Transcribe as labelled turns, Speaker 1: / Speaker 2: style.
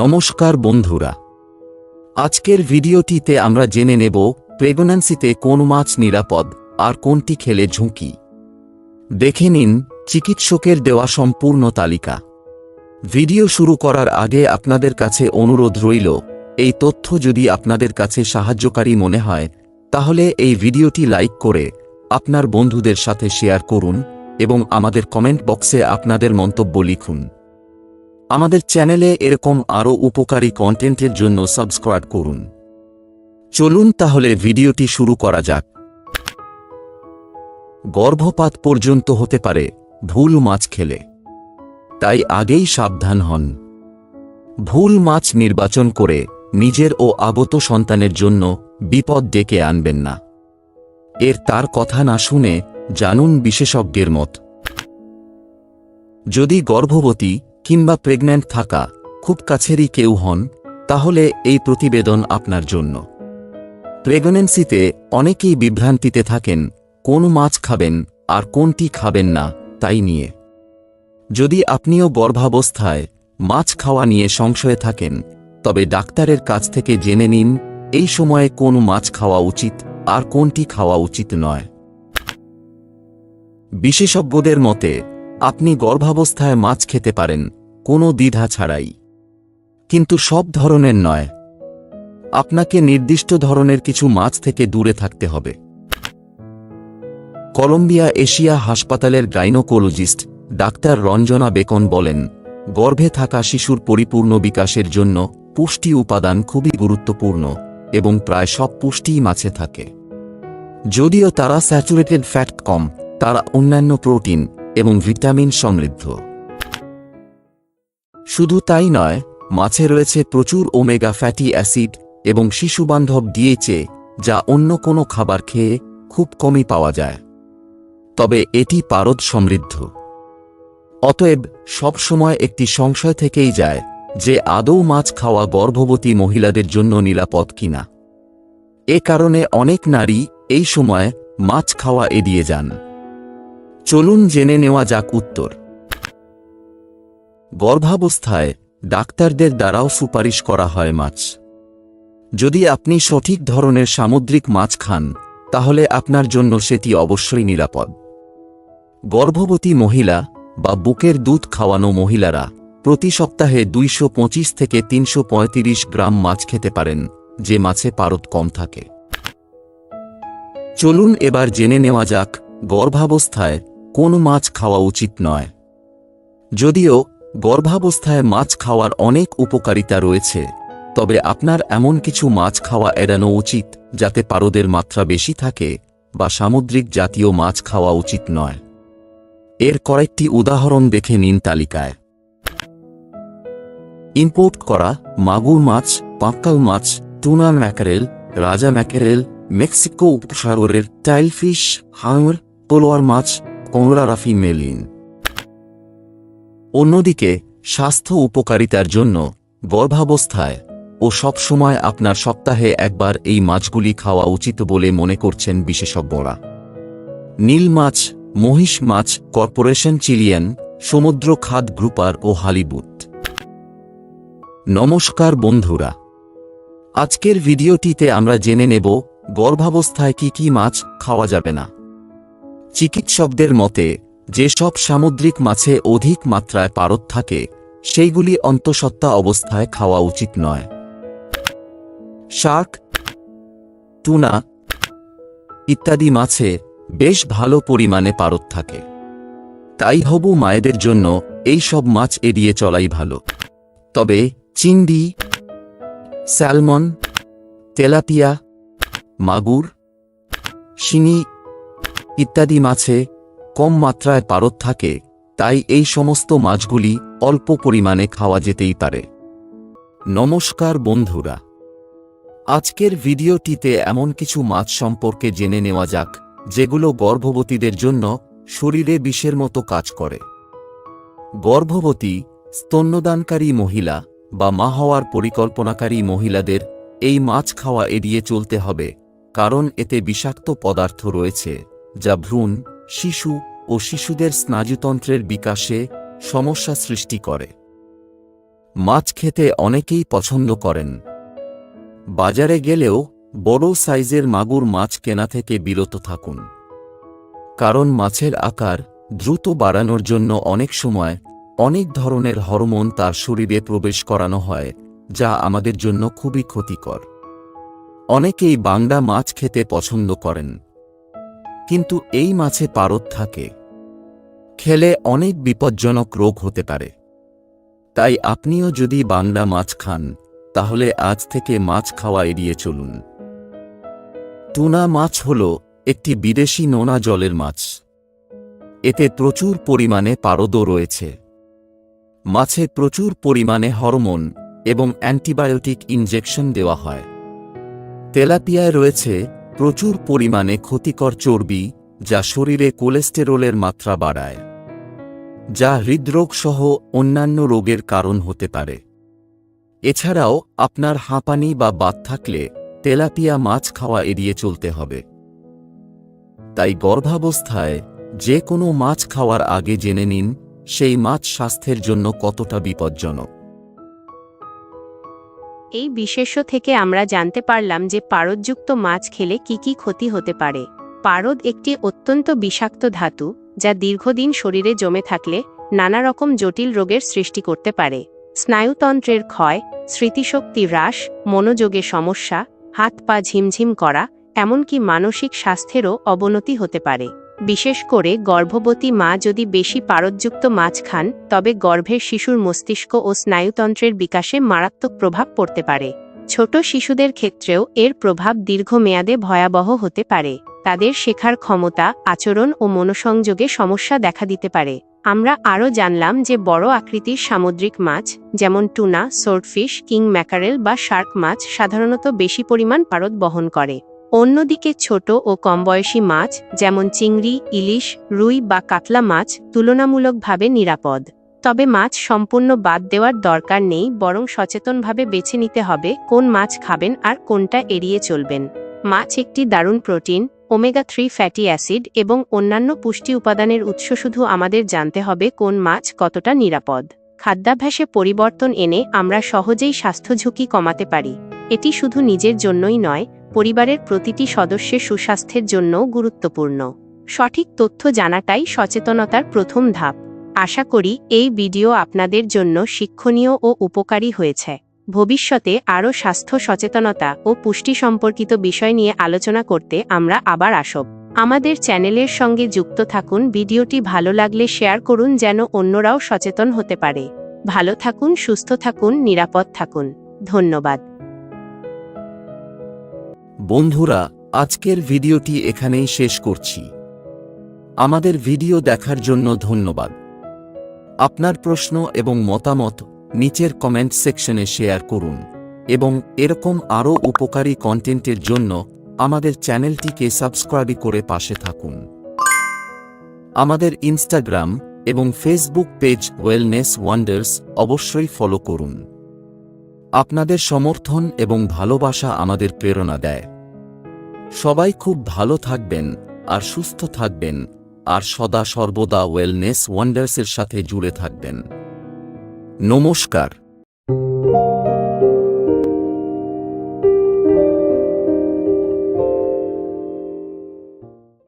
Speaker 1: নমস্কার বন্ধুরা। আজকের ভিডিওটিতে আমরা জেনে নেব প্রেগন্যান্সিতে কোন মাছ নিরাপদ আর কোনটি খেলে ঝুঁকি। দেখে নিন চিকিৎসকের দেওয়া সম্পূর্ণ তালিকা। ভিডিও শুরু করার আগে আপনাদের কাছে অনুরোধ রইল, এই তথ্য যদি আপনাদের কাছে সাহায্যকারী মনে হয়, তাহলে এই ভিডিওটি লাইক করে আপনার বন্ধুদের সাথে শেয়ার করুন এবং আমাদের কমেন্ট বক্সে আপনাদের মন্তব্য লিখুন। আমাদের চ্যানেলে এরকম আরও উপকারী কন্টেন্টের জন্য সাবস্ক্রাইব করুন। চলুন তাহলে ভিডিওটি শুরু করা যাক। গর্ভপাত পর্যন্ত হতে পারে, ভুল মাছ খেলে। তাই আগেই সাবধান হন। ভুল মাছ নির্বাচন করে নিজের ও আগত সন্তানের জন্য বিপদ ডেকে আনবেন না। এর তার কথা না শুনে জানুন বিশেষজ্ঞের মত। যদি গর্ভবতী কিংবা প্রেগন্যান্ট থাকা খুব কাছেরই কেউ হন, তাহলে এই প্রতিবেদন আপনার জন্য। প্রেগন্যান্সিতে অনেকেই বিভ্রান্তিতে থাকেন, কোন মাছ খাবেন আর কোনটি খাবেন না, তাই নিয়ে। যদি আপনিও গর্ভাবস্থায় মাছ খাওয়া নিয়ে সংশয়ে থাকেন, তবে ডাক্তারের কাছ থেকে জেনে নিন, এই সময়ে কোন মাছ খাওয়া উচিত আর কোনটি খাওয়া উচিত নয়। বিশেষজ্ঞদের মতে আপনি গর্ভাবস্থায় মাছ খেতে পারেন, কোনো দ্বিধা ছাড়াই। কিন্তু সব ধরনের নয়। আপনাকে নির্দিষ্ট ধরনের কিছু মাছ থেকে দূরে থাকতে হবে। কলম্বিয়া এশিয়া হাসপাতালের গাইনোকোলজিস্ট ডাক্তার রঞ্জনা বেকন বলেন, গর্ভে থাকা শিশুর পরিপূর্ণ বিকাশের জন্য পুষ্টি উপাদান খুবই গুরুত্বপূর্ণ এবং প্রায় সব পুষ্টিই মাছে থাকে। যদিও তারা স্যাচুরেটেড ফ্যাট কম, তারা অন্যান্য প্রোটিন এবং ভিটামিন সমৃদ্ধ। শুধু তাই নয় মাছে রয়েছে প্রচুর ওমেগা ফ্যাটি অ্যাসিড এবং শিশুবান্ধব ডিএচএ যা অন্য কোনো খাবার খেয়ে খুব কমই পাওয়া যায়। তবে এটি পারদ সমৃদ্ধ। অতএব সবসময় একটি সংশয় থেকেই যায় যে আদৌ মাছ খাওয়া গর্ভবতী মহিলাদের জন্য নিরাপদ কিনা। এ কারণে অনেক নারী এই সময় মাছ খাওয়া এড়িয়ে যান। চলুন জেনে নেওয়া যাক উত্তর। গর্ভাবস্থায় ডাক্তারদের দ্বারাও সুপারিশ করা হয় মাছ। যদি আপনি সঠিক ধরনের সামুদ্রিক মাছ খান, তাহলে আপনার জন্য সেটি অবশ্যই নিরাপদ। গর্ভবতী মহিলা বা বুকের দুধ খাওয়ানো মহিলারা প্রতি সপ্তাহে দুইশো পঁচিশ থেকে তিনশো পঁয়ত্রিশ গ্রাম মাছ খেতে পারেন, যে মাছে পারদ কম থাকে। চলুন এবার জেনে নেওয়া যাক গর্ভাবস্থায় কোন মাছ খাওয়া উচিত নয়। যদিও গর্ভাবস্থায় মাছ খাওয়ার অনেক উপকারিতা রয়েছে, তবে আপনার এমন কিছু মাছ খাওয়া এড়ানো উচিত যাতে পারদের মাত্রা বেশি থাকে বা সামুদ্রিক জাতীয় মাছ খাওয়া উচিত নয়। এর কয়েকটি উদাহরণ দেখে নিন তালিকায়। ইম্পোর্ট করা মাগুর মাছ পাঁকাল মাছ, টুনা ম্যাকারেল, রাজা ম্যাকারেল, মেক্সিকো উপসাগরের টাইলফিশ, হাঙর, পোলোয়ার মাছ কংলারাফি মেলিন অন্যদিকে, স্বাস্থ্য উপকারিতার জন্য গর্ভাবস্থায় ও সবসময় আপনার সপ্তাহে একবার এই মাছগুলি খাওয়া উচিত বলে মনে করছেন বিশেষজ্ঞরা। নীল মাছ, মহিষ মাছ, কর্পোরেশন চিলিয়ান, সমুদ্র খাদ গ্রুপার ও হালিবুট। নমস্কার বন্ধুরা। আজকের ভিডিওটিতে আমরা জেনে নেব, গর্ভাবস্থায় কি কি মাছ খাওয়া যাবে না। চিকিৎসকদের মতে যেসব সামুদ্রিক মাছে অধিক মাত্রায় পারদ থাকে, সেইগুলি অন্তঃসত্ত্বা অবস্থায় খাওয়া উচিত নয়। শাক টুনা ইত্যাদি মাছে বেশ ভালো পরিমাণে পারদ থাকে। তাই হবু মায়েদের জন্য এই সব মাছ এড়িয়ে চলাই ভালো। তবে চিংড়ি, স্যালমন, তেলাপিয়া, মাগুর, শিঙি ইত্যাদি মাছে কম মাত্রায় পারদ থাকে, তাই এই সমস্ত মাছগুলি অল্প পরিমাণে খাওয়া যেতেই পারে। নমস্কার বন্ধুরা। আজকের ভিডিওটিতে এমন কিছু মাছ সম্পর্কে জেনে নেওয়া যাক, যেগুলো গর্ভবতীদের জন্য শরীরে বিষের মতো কাজ করে। গর্ভবতী, স্তন্যদানকারী মহিলা বা মা হওয়ার পরিকল্পনাকারী মহিলাদের এই মাছ খাওয়া এড়িয়ে চলতে হবে, কারণ এতে বিষাক্ত পদার্থ রয়েছে। যা ভ্রূণ, শিশু ও শিশুদের স্নায়ুতন্ত্রের বিকাশে সমস্যা সৃষ্টি করে। মাছ খেতে অনেকেই পছন্দ করেন। বাজারে গেলেও বড় সাইজের মাগুর মাছ কেনা থেকে বিরত থাকুন। কারণ মাছের আকার দ্রুত বাড়ানোর জন্য অনেক সময় অনেক ধরনের হরমোন তার শরীরে প্রবেশ করানো হয়, যা আমাদের জন্য খুবই ক্ষতিকর। অনেকেই বাংলা মাছ খেতে পছন্দ করেন। কিন্তু এই মাছে পারদ থাকে। খেলে অনেক বিপজ্জনক রোগ হতে পারে। তাই আপনিও যদি বাংলা মাছ খান, তাহলে আজ থেকে মাছ খাওয়া এড়িয়ে চলুন। টুনা মাছ হল একটি বিদেশি নোনা জলের মাছ। এতে প্রচুর পরিমাণে পারদও রয়েছে। মাছে প্রচুর পরিমাণে হরমোন এবং অ্যান্টিবায়োটিক ইনজেকশন দেওয়া হয়। তেলাপিয়ায় রয়েছে প্রচুর পরিমাণে ক্ষতিকর চর্বি যা শরীরে কোলেস্টেরলের মাত্রা বাড়ায়, যা হৃদরোগ সহ অন্যান্য রোগের কারণ হতে পারে। এছাড়াও আপনার হাঁপানি বা বাত থাকলে তেলাপিয়া মাছ খাওয়া এড়িয়ে চলতে হবে। তাই গর্ভাবস্থায় যে কোনো মাছ খাওয়ার আগে জেনে নিন সেই মাছ স্বাস্থ্যের জন্য কতটা বিপজ্জনক।
Speaker 2: এই বিশেষ্য থেকে আমরা জানতে পারলাম যে পারদযুক্ত মাছ খেলে কি কি ক্ষতি হতে পারে। পারদ একটি অত্যন্ত বিষাক্ত ধাতু, যা দীর্ঘদিন শরীরে জমে থাকলে নানা রকম জটিল রোগের সৃষ্টি করতে পারে। স্নায়ুতন্ত্রের ক্ষয়, স্মৃতিশক্তি হ্রাস, মনোযোগে সমস্যা, হাত পা ঝিমঝিম করা, এমনকি মানসিক স্বাস্থ্যেরও অবনতি হতে পারে। বিশেষ করে গর্ভবতী মা যদি বেশি পারদযুক্ত মাছ খান, তবে গর্ভের শিশুর মস্তিষ্ক ও স্নায়ুতন্ত্রের বিকাশে মারাত্মক প্রভাব পড়তে পারে। ছোট শিশুদের ক্ষেত্রেও এর প্রভাব দীর্ঘমেয়াদে ভয়াবহ হতে পারে। তাদের শেখার ক্ষমতা, আচরণ ও মনোসংযোগে সমস্যা দেখা দিতে পারে। আমরা আরও জানলাম যে বড় আকৃতির সামুদ্রিক মাছ, যেমন টুনা সোর্টফিশ কিং ম্যাকারেল বা শার্ক মাছ সাধারণত বেশি পরিমাণ পারদ বহন করে। অন্যদিকে ছোট ও কম বয়সী মাছ, যেমন চিংড়ি, ইলিশ, রুই বা কাতলা মাছ, তুলনামূলকভাবে নিরাপদ। তবে মাছ সম্পূর্ণ বাদ দেওয়ার দরকার নেই, বরং সচেতনভাবে বেছে নিতে হবে কোন মাছ খাবেন আর কোনটা এড়িয়ে চলবেন। মাছ একটি দারুণ protein, omega three fatty acid এবং অন্যান্য পুষ্টি উপাদানের উৎস, শুধু আমাদের জানতে হবে কোন মাছ কতটা নিরাপদ। খাদ্যাভ্যাসে পরিবর্তন এনে আমরা সহজেই স্বাস্থ্য ঝুঁকি কমাতে পারি। এটি শুধু নিজের জন্যই নয় পরিবারের প্রতিটি সদস্যের সুস্বাস্থ্যের জন্যও গুরুত্বপূর্ণ। সঠিক তথ্য জানাটাই সচেতনতার প্রথম ধাপ। আশা করি এই ভিডিও আপনাদের জন্য শিক্ষণীয় ও উপকারী হয়েছে। ভবিষ্যতে আরও স্বাস্থ্য সচেতনতা ও পুষ্টি সম্পর্কিত বিষয় নিয়ে আলোচনা করতে আমরা আবার আসব। আমাদের চ্যানেলের সঙ্গে যুক্ত থাকুন, ভিডিওটি ভালো লাগলে শেয়ার করুন যেন অন্যরাও সচেতন হতে পারে। ভালো থাকুন, সুস্থ থাকুন, নিরাপদ থাকুন। ধন্যবাদ।
Speaker 1: বন্ধুরা, আজকের ভিডিওটি এখানেই শেষ করছি। আমাদের ভিডিও দেখার জন্য ধন্যবাদ। আপনার প্রশ্ন এবং মতামত নিচের কমেন্ট সেকশনে শেয়ার করুন এবং এরকম আরও উপকারী কন্টেন্টের জন্য আমাদের চ্যানেলটিকে সাবস্ক্রাইব করে পাশে থাকুন। আমাদের ইনস্টাগ্রাম এবং ফেসবুক পেজ ওয়েলনেস ওয়ান্ডার্স অবশ্যই ফলো করুন। আপনাদের সমর্থন এবং ভালোবাসা আমাদের প্রেরণা দেয়। সবাই খুব ভালো থাকবেন আর সুস্থ থাকবেন আর সদা সর্বদা ওয়েলনেস ওয়ান্ডার্সের সাথে জুড়ে থাকবেন। নমস্কার।